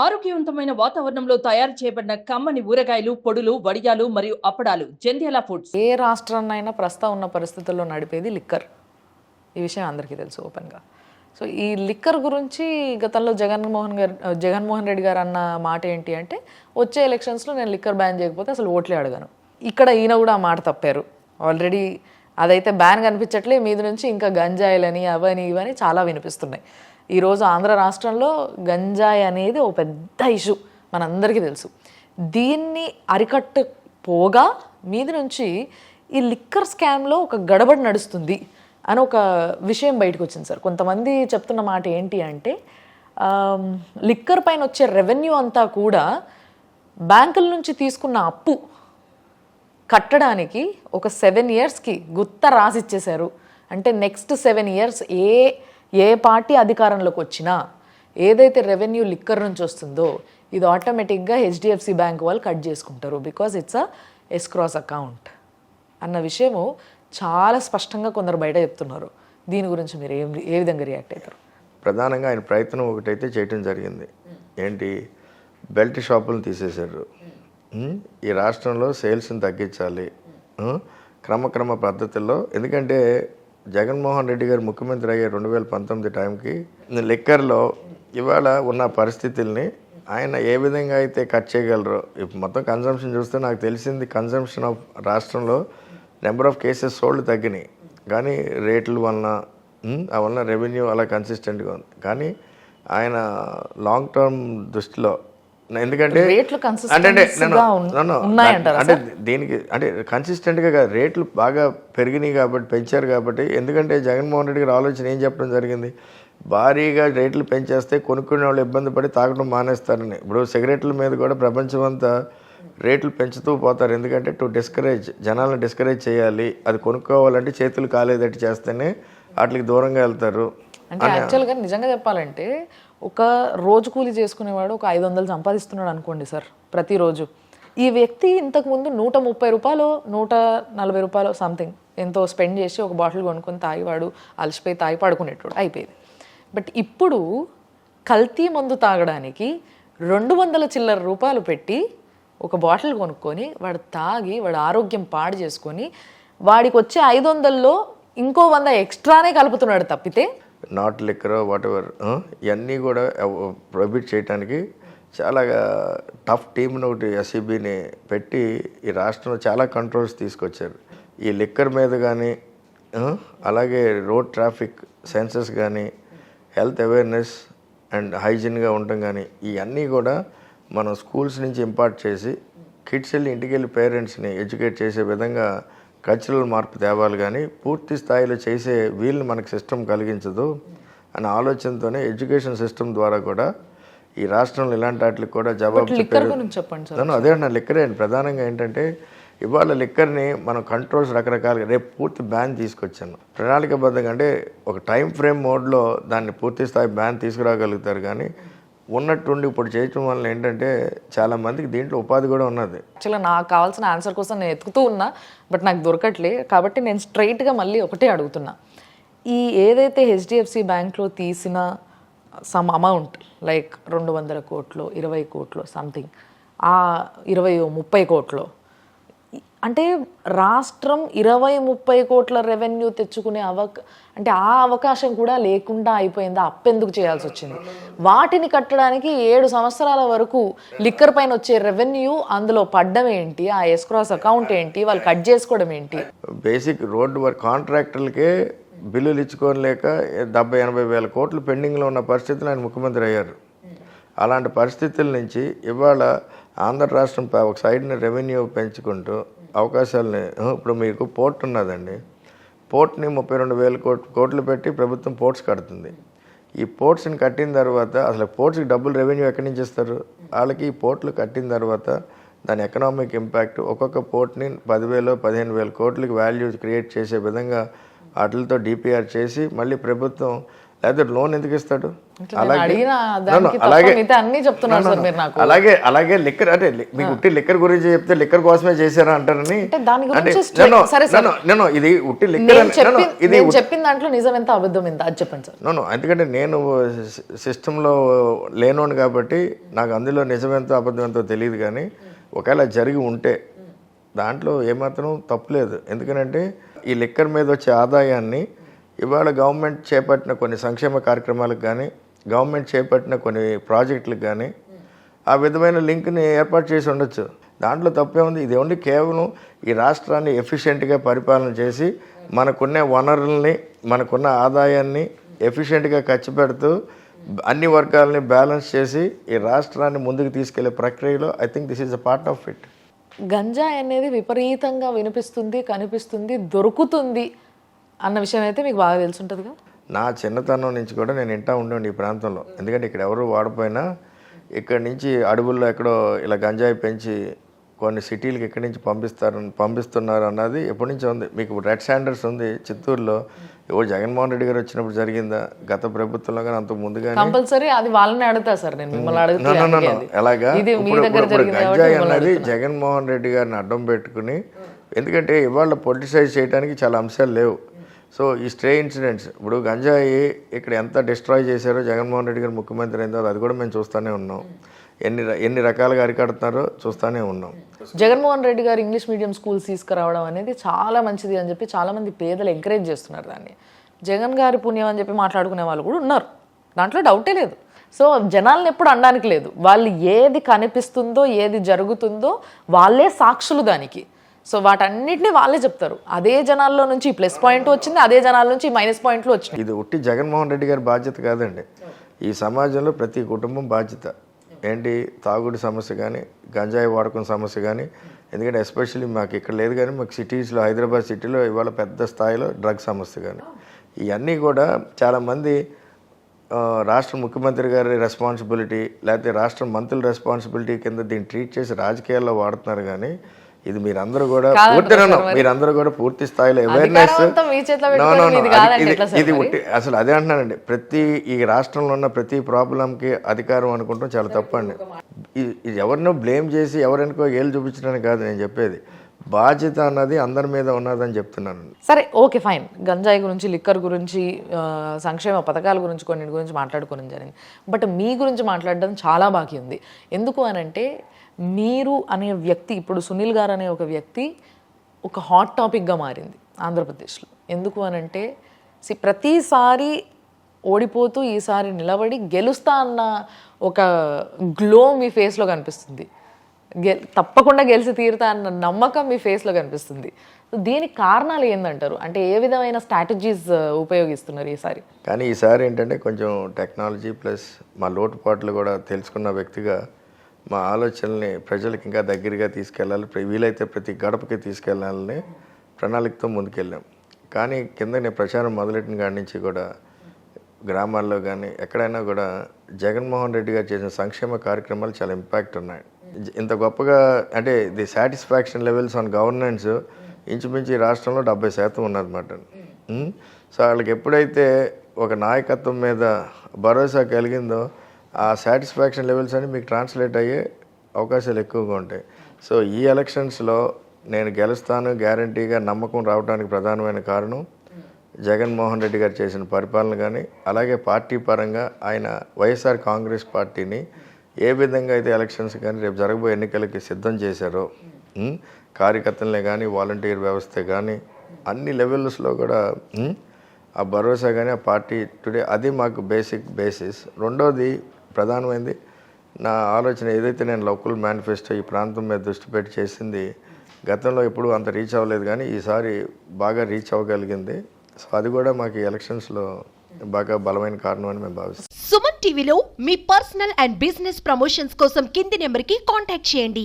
ఆరోగ్యవంతమైన వాతావరణంలో తయారు చేయబడిన కమ్మని ఊరగాయలు పొడులు వడియాలు మరియు అప్పడాలు జంధ్యాల ఫుడ్స్. ఏ రాష్ట్రాన్నైనా ప్రస్తుతం ఉన్న పరిస్థితుల్లో నడిపేది లిక్కర్. ఈ విషయం అందరికీ తెలుసు ఓపెన్గా. సో ఈ లిక్కర్ గురించి గతంలో జగన్మోహన్ గారు జగన్మోహన్ రెడ్డి గారు అన్న మాట ఏంటి అంటే వచ్చే ఎలక్షన్స్లో నేను లిక్కర్ బ్యాన్ చేయకపోతే అసలు ఓట్లే అడగాను. ఇక్కడ ఈయన కూడా ఆ మాట తప్పారు. ఆల్రెడీ అదైతే బ్యాన్ కనిపించట్లే మీద నుంచి ఇంకా గంజాయిలని అవని ఇవని చాలా వినిపిస్తున్నాయి. ఈరోజు ఆంధ్ర రాష్ట్రంలో గంజాయి అనేది ఒక పెద్ద ఇష్యూ మనందరికీ తెలుసు. దీన్ని అరికట్టపోగా మీది నుంచి ఈ లిక్కర్ స్కామ్లో ఒక గడబడి నడుస్తుంది అని ఒక విషయం బయటకు వచ్చింది సార్. కొంతమంది చెప్తున్న మాట ఏంటి అంటే లిక్కర్ పైన వచ్చే రెవెన్యూ అంతా కూడా బ్యాంకుల నుంచి తీసుకున్న అప్పు కట్టడానికి ఒక సెవెన్ ఇయర్స్కి గుత్త రాసిచ్చేశారు. అంటే నెక్స్ట్ సెవెన్ ఇయర్స్ ఏ ఏ పార్టీ అధికారంలోకి వచ్చినా ఏదైతే రెవెన్యూ లిక్కర్ నుంచి వస్తుందో ఇది ఆటోమేటిక్గా హెచ్డిఎఫ్సి బ్యాంక్ వాళ్ళు కట్ చేసుకుంటారు because it's a escrow account అన్న విషయము చాలా స్పష్టంగా కొందరు బయట చెప్తున్నారు. దీని గురించి మీరు ఏం ఏ విధంగా రియాక్ట్ అవుతారు? ప్రధానంగా ఆయన ప్రయత్నం ఒకటైతే చేయటం జరిగింది. ఏంటి? బెల్ట్ షాపులను తీసేశారు. ఈ రాష్ట్రంలో సేల్స్ని తగ్గించాలి. క్రమక్రమ పద్ధతుల్లో. ఎందుకంటే జగన్మోహన్ రెడ్డి గారు ముఖ్యమంత్రి అయ్యే రెండు వేల పంతొమ్మిది టైంకి లిక్కర్లో ఇవాళ ఉన్న పరిస్థితుల్ని ఆయన ఏ విధంగా అయితే కట్ చేయగలరో ఇప్పుడు మొత్తం కన్జంప్షన్ చూస్తే నాకు తెలిసింది కన్జంప్షన్ ఆఫ్ రాష్ట్రంలో నెంబర్ ఆఫ్ కేసెస్ సోల్డ్ తగ్గినాయి. కానీ రేట్ల వలన ఆ వలన రెవెన్యూ అలా కన్సిస్టెంట్గా ఉంది. కానీ ఆయన లాంగ్ టర్మ్ దృష్టిలో ఎందుకంటే రేట్లు అంటే అంటే దీనికి అంటే కన్సిస్టెంట్గా రేట్లు బాగా పెరిగినాయి కాబట్టి పెంచారు కాబట్టి ఎందుకంటే జగన్మోహన్ రెడ్డి గారి ఆలోచన ఏం చెప్పడం జరిగింది? భారీగా రేట్లు పెంచేస్తే కొనుక్కునే వాళ్ళు ఇబ్బంది పడి తాగడం మానేస్తారని. ఇప్పుడు సిగరెట్ల మీద కూడా ప్రపంచం అంతా రేట్లు పెంచుతూ పోతారు. ఎందుకంటే టు డిస్కరేజ్ జనాలను డిస్కరేజ్ చేయాలి. అది కొనుక్కోవాలంటే చేతులు కాలేదట్టు చేస్తేనే వాటికి దూరంగా వెళ్తారు. అంటే యాక్చువల్గా నిజంగా చెప్పాలంటే ఒక రోజు కూలి చేసుకునేవాడు ఒక ఐదు వందలు సంపాదిస్తున్నాడు అనుకోండి సార్ ప్రతిరోజు. ఈ వ్యక్తి ఇంతకుముందు నూట ముప్పై రూపాయలు నూట నలభై రూపాయలు సంథింగ్ ఎంతో స్పెండ్ చేసి ఒక బాటిల్ కొనుక్కొని తాగివాడు అలసిపోయి తాగి పడుకునేటోడు అయిపోయేది. బట్ ఇప్పుడు కల్తీ మందు తాగడానికి రెండు వందల చిల్లర రూపాయలు పెట్టి ఒక బాటిల్ కొనుక్కొని వాడు తాగి వాడు ఆరోగ్యం పాడు చేసుకొని వాడికి వచ్చే ఐదు వందల్లో ఇంకో వంద ఎక్స్ట్రానే కలుపుతున్నాడు తప్పితే నాట్ లిక్కర్ వాట్ ఎవర్ ఇవన్నీ కూడా ప్రొహిబిట్ చేయడానికి చాలా టఫ్ టీంని ఒకటి ఎస్సీబీని పెట్టి ఈ రాష్ట్రంలో చాలా కంట్రోల్స్ తీసుకొచ్చారు. ఈ లిక్కర్ మీద కానీ అలాగే రోడ్ ట్రాఫిక్ సెన్సెస్ కానీ హెల్త్ అవేర్నెస్ అండ్ హైజీన్గా ఉండటం కానీ ఇవన్నీ కూడా మనం స్కూల్స్ నుంచి ఇంపార్ట్ చేసి కిడ్స్ వెళ్ళి ఇంటికి వెళ్ళి పేరెంట్స్ని ఎడ్యుకేట్ చేసే విధంగా కల్చరల్ మార్పు తేవాలి కానీ పూర్తి స్థాయిలో చేసే వీళ్ళని మనకు సిస్టమ్ కలిగించదు అనే ఆలోచనతోనే ఎడ్యుకేషన్ సిస్టమ్ ద్వారా కూడా ఈ రాష్ట్రంలో ఇలాంటి వాటికి కూడా జవాబు చెప్పండి అదే నా లిక్కరే అండి. ప్రధానంగా ఏంటంటే ఇవాళ లిక్కర్ని మనం కంట్రోల్స్ రకరకాలుగా రేపు పూర్తి బ్యాన్ తీసుకొచ్చాను. ప్రణాళికబద్ధంగా అంటే ఒక టైం ఫ్రేమ్ మోడ్లో దాన్ని పూర్తి స్థాయి బ్యాన్ తీసుకురాగలుగుతారు కానీ ఉన్నట్టుండి ఇప్పుడు చేయటం వల్ల ఏంటంటే చాలా మందికి దీంట్లో ఉపాధి కూడా ఉన్నది. యాక్చువల్గా నాకు కావాల్సిన ఆన్సర్ కోసం నేను ఎతుకుతూ ఉన్నా బట్ నాకు దొరకట్లే. కాబట్టి నేను స్ట్రైట్గా మళ్ళీ ఒకటే అడుగుతున్నా. ఈ ఏదైతే హెచ్డిఎఫ్సి బ్యాంక్లో తీసిన సమ్ అమౌంట్ లైక్ రెండు వందల కోట్లు ఇరవై కోట్లు సంథింగ్ ఆ ఇరవై ముప్పై కోట్లు అంటే రాష్ట్రం ఇరవై ముప్పై కోట్ల రెవెన్యూ తెచ్చుకునే అవక అంటే ఆ అవకాశం కూడా లేకుండా అయిపోయింది. అప్పెందుకు చేయాల్సి వచ్చింది? వాటిని కట్టడానికి ఏడు సంవత్సరాల వరకు లిక్కర్ పైన వచ్చే రెవెన్యూ అందులో పడ్డం ఏంటి? ఆ ఎస్క్రాస్ అకౌంట్ ఏంటి? వాళ్ళు కట్ చేసుకోవడం ఏంటి? బేసిక్ రోడ్డు వర్క్ కాంట్రాక్టర్లకే బిల్లులు ఇచ్చుకోలేక డెబ్బై ఎనభై వేల కోట్లు పెండింగ్లో ఉన్న పరిస్థితులు ఆయన ముఖ్యమంత్రి అయ్యారు. అలాంటి పరిస్థితుల నుంచి ఇవాళ ఆంధ్ర రాష్ట్రం ఒక సైడ్ని రెవెన్యూ పెంచుకుంటూ అవకాశాలని ఇప్పుడు మీకు పోర్ట్ ఉన్నదండి. పోర్ట్ని ముప్పై రెండు వేల కోట్లు పెట్టి ప్రభుత్వం పోర్ట్స్ కడుతుంది. ఈ పోర్ట్స్ని కట్టిన తర్వాత అసలు పోర్ట్స్కి డబ్బులు రెవెన్యూ ఎక్కడి నుంచి ఇస్తారు? వాళ్ళకి ఈ పోర్ట్లు కట్టిన తర్వాత దాని ఎకనామిక్ ఇంపాక్ట్ ఒక్కొక్క పోర్ట్ని పదివేలు పదిహేను వేల కోట్లకి వాల్యూ క్రియేట్ చేసే విధంగా వాటితో డిపిఆర్ చేసి మళ్ళీ ప్రభుత్వం లేకపోతే లోన్ ఎందుకు ఇస్తాడు? నేను అలాగే అలాగే అలాగే లిక్కర్ అంటే మీకు ఉట్టి లిక్కర్ గురించి చెప్తే లిక్కర్ కోసమే చేశారా అంటారని? no, ఇది ఉట్టి లిక్కర్ నేను ఇది నేను చెప్పిన దాంట్లో నిజం ఎంత అబద్ధం ఎంత అది చెప్పండి సార్. నో ఎందుకంటే నేను సిస్టంలో లేనోను కాబట్టి నాకు అందులో నిజమెంతో అబద్ధం ఎంతో తెలియదు కానీ ఒకవేళ జరిగి ఉంటే దాంట్లో ఏమాత్రం తప్పులేదు ఎందుకంటే ఈ లిక్కర్ మీద వచ్చే ఆదాయాన్ని ఇవాళ గవర్నమెంట్ చేపట్టిన కొన్ని సంక్షేమ కార్యక్రమాలకు కానీ గవర్నమెంట్ చేపట్టిన కొన్ని ప్రాజెక్టులకు కానీ ఆ విధమైన లింక్ని ఏర్పాటు చేసి ఉండొచ్చు. దాంట్లో తప్పే ఉంది. ఇది ఓన్లీ కేవలం ఈ రాష్ట్రాన్ని ఎఫిషియెంట్గా పరిపాలన చేసి మనకున్న వనరుల్ని మనకున్న ఆదాయాన్ని ఎఫిషియెంట్గా ఖర్చు పెడుతూ అన్ని వర్గాలని బ్యాలెన్స్ చేసి ఈ రాష్ట్రాన్ని ముందుకు తీసుకెళ్ళే ప్రక్రియలో I think this is a part of it. గంజాయి అనేది విపరీతంగా వినిపిస్తుంది కనిపిస్తుంది దొరుకుతుంది అన్న విషయం అయితే మీకు బాగా తెలుసుంటుందిగా? నా చిన్నతనం నుంచి కూడా నేను ఇంటా ఉండేవాడిని ఈ ప్రాంతంలో. ఎందుకంటే ఇక్కడ ఎవరు వాడపోయినా ఇక్కడి నుంచి అడవుల్లో ఎక్కడో ఇలా గంజాయి పెంచి కొన్ని సిటీలకి ఇక్కడి నుంచి పంపిస్తారు పంపిస్తున్నారు అన్నది ఎప్పటి నుంచో ఉంది. మీకు రెడ్ శాండర్స్ ఉంది చిత్తూరులో. ఎవరు జగన్మోహన్ రెడ్డి గారు వచ్చినప్పుడు జరిగిందా? గత ప్రభుత్వంలో కానీ అంత ముందుగానే కంపల్సరీ అది వాళ్ళని అడుగుతా సార్ నేను మిమ్మల్ని. ఎలాగా? గంజాయి అన్నది. జగన్మోహన్ రెడ్డి గారిని అడ్డం పెట్టుకుని ఎందుకంటే ఇవాళ పొలిటిసైజ్ చేయడానికి చాలా అంశాలు లేవు. సో ఈ స్ట్రే ఇన్సిడెంట్స్ ఇప్పుడు గంజాయి ఇక్కడ ఎంత డిస్ట్రాయ్ చేశారో జగన్మోహన్ రెడ్డి గారు ముఖ్యమంత్రి అయిందో అది కూడా మేము చూస్తూనే ఉన్నాం. ఎన్ని ఎన్ని రకాలుగా అరికడుతున్నారో చూస్తూనే ఉన్నాం. జగన్మోహన్ రెడ్డి గారు ఇంగ్లీష్ మీడియం స్కూల్స్ తీసుకురావడం అనేది చాలా మంచిది అని చెప్పి చాలామంది పేదలు ఎంకరేజ్ చేస్తున్నారు దాన్ని. జగన్ గారి పుణ్యం అని చెప్పి మాట్లాడుకునే వాళ్ళు కూడా ఉన్నారు. దాంట్లో డౌటే లేదు. సో జనాల్ని ఎప్పుడు అనడానికి లేదు. వాళ్ళు ఏది కనిపిస్తుందో ఏది జరుగుతుందో వాళ్ళే సాక్షులు దానికి. సో వాటన్నిటిని వాళ్ళే చెప్తారు. అదే జనాల్లో నుంచి ప్లస్ పాయింట్ వచ్చింది అదే జనాల నుంచి మైనస్ పాయింట్లు వచ్చినాయి. ఇది ఉట్టి జగన్మోహన్ రెడ్డి గారి బాధ్యత కాదండి. ఈ సమాజంలో ప్రతి కుటుంబం బాధ్యత. ఏంటి? తాగుడు సమస్య కానీ గంజాయి వాడకం సమస్య కానీ ఎందుకంటే ఎస్పెషల్లీ మాకు ఇక్కడ లేదు కానీ మాకు సిటీస్లో హైదరాబాద్ సిటీలో ఇవాళ పెద్ద స్థాయిలో డ్రగ్ సమస్య కానీ ఇవన్నీ కూడా చాలామంది రాష్ట్ర ముఖ్యమంత్రి గారి రెస్పాన్సిబిలిటీ లేకపోతే రాష్ట్ర మంత్రుల రెస్పాన్సిబిలిటీ కింద దీన్ని ట్రీట్ చేసి రాజకీయాల్లో వాడుతున్నారు కానీ ఇది మీరందరూ కూడా పూర్తి? మీరందరూ కూడా పూర్తి స్థాయిలో అవేర్నెస్ ఇది అసలు అదే అంటున్నానండి. ప్రతి ఈ రాష్ట్రంలో ఉన్న ప్రతి ప్రాబ్లంకి అధికారం అనుకుంటాం చాలా తప్పండి ఇది ఇది ఎవరినో బ్లేమ్ చేసి ఎవరికో ఏళ్ళు చూపించడానికి కాదు నేను చెప్పేది. బాధ్యత అన్నది అందరి మీద ఉన్నదని చెప్తున్నాను సరే ఓకే ఫైన్. గంజాయి గురించి లిక్కర్ గురించి సంక్షేమ పథకాల గురించి కొన్నిటి గురించి మాట్లాడుకోవడం జరిగింది. బట్ మీ గురించి మాట్లాడడం చాలా బాకీ ఉంది. ఎందుకు అని అంటే మీరు అనే వ్యక్తి ఇప్పుడు సునీల్ గారు అనే ఒక వ్యక్తి ఒక హాట్ టాపిక్గా మారింది ఆంధ్రప్రదేశ్లో. ఎందుకు అని అంటే సి ప్రతిసారి ఓడిపోతూ ఈసారి నిలబడి గెలుస్తా అన్న ఒక గ్లో మీ ఫేస్లో కనిపిస్తుంది. గె తప్పకుండా గెలిచి తీరుతా అన్న నమ్మకం మీ ఫేస్లో కనిపిస్తుంది. దీనికి కారణాలు ఏందంటారు? అంటే ఏ విధమైన స్ట్రాటజీస్ ఉపయోగిస్తున్నారు ఈసారి? కానీ ఈసారి ఏంటంటే కొంచెం టెక్నాలజీ ప్లస్ మా లోటుపాట్లు కూడా తెలుసుకున్న వ్యక్తిగా మా ఆలోచనల్ని ప్రజలకు ఇంకా దగ్గరగా తీసుకెళ్ళాలి. వీలైతే ప్రతి గడపకి తీసుకెళ్ళాలని ప్రణాళికతో ముందుకెళ్ళాం. కానీ కింద నేను ప్రచారం మొదలెట్టిన కాడి నుంచి కూడా గ్రామాల్లో కానీ ఎక్కడైనా కూడా జగన్మోహన్ రెడ్డి గారు చేసిన సంక్షేమ కార్యక్రమాలు చాలా ఇంపాక్ట్ ఉన్నాయి. ఇంత గొప్పగా అంటే the satisfaction levels on governance ఇంచుమించు రాష్ట్రంలో డెబ్బై శాతం ఉన్నదన్నమాట. సో వాళ్ళకి ఎప్పుడైతే ఒక నాయకత్వం మీద భరోసా కలిగిందో ఆ సాటిస్ఫాక్షన్ లెవెల్స్ అని మీకు ట్రాన్స్లేట్ అయ్యే అవకాశాలు ఎక్కువగా ఉంటాయి. సో ఈ ఎలక్షన్స్లో నేను గెలుస్తాను గ్యారంటీగా నమ్మకం రావడానికి ప్రధానమైన కారణం జగన్మోహన్ రెడ్డి గారు చేసిన పరిపాలన కానీ అలాగే పార్టీ పరంగా ఆయన వైఎస్ఆర్ కాంగ్రెస్ పార్టీని ఏ విధంగా అయితే ఎలక్షన్స్ కానీ రేపు జరగబోయే ఎన్నికలకి సిద్ధం చేశారో కార్యకర్తలనే కానీ వాలంటీర్ వ్యవస్థ కానీ అన్ని లెవెల్స్లో కూడా ఆ భరోసా కానీ ఆ పార్టీ టుడే అది మాకు బేసిక్ బేసిస్ రెండోది ప్రధానమైంది. నా ఆలోచన ఏదైతే నేను లోకల్ మేనిఫెస్టో ఈ ప్రాంతం మీద దృష్టి పెట్టి చేసింది గతంలో ఎప్పుడు అంత రీచ్ అవ్వలేదు కానీ ఈసారి బాగా రీచ్ అవ్వగలిగింది. సో అది కూడా మాకు ఎలక్షన్స్లో బాగా బలమైన కారణం అని మేము భావిస్తాం సుమన్ టీవీలో మీ పర్సనల్ అండ్ బిజినెస్ ప్రమోషన్స్ కోసం కింది నెంబర్కి కాంటాక్ట్ చేయండి.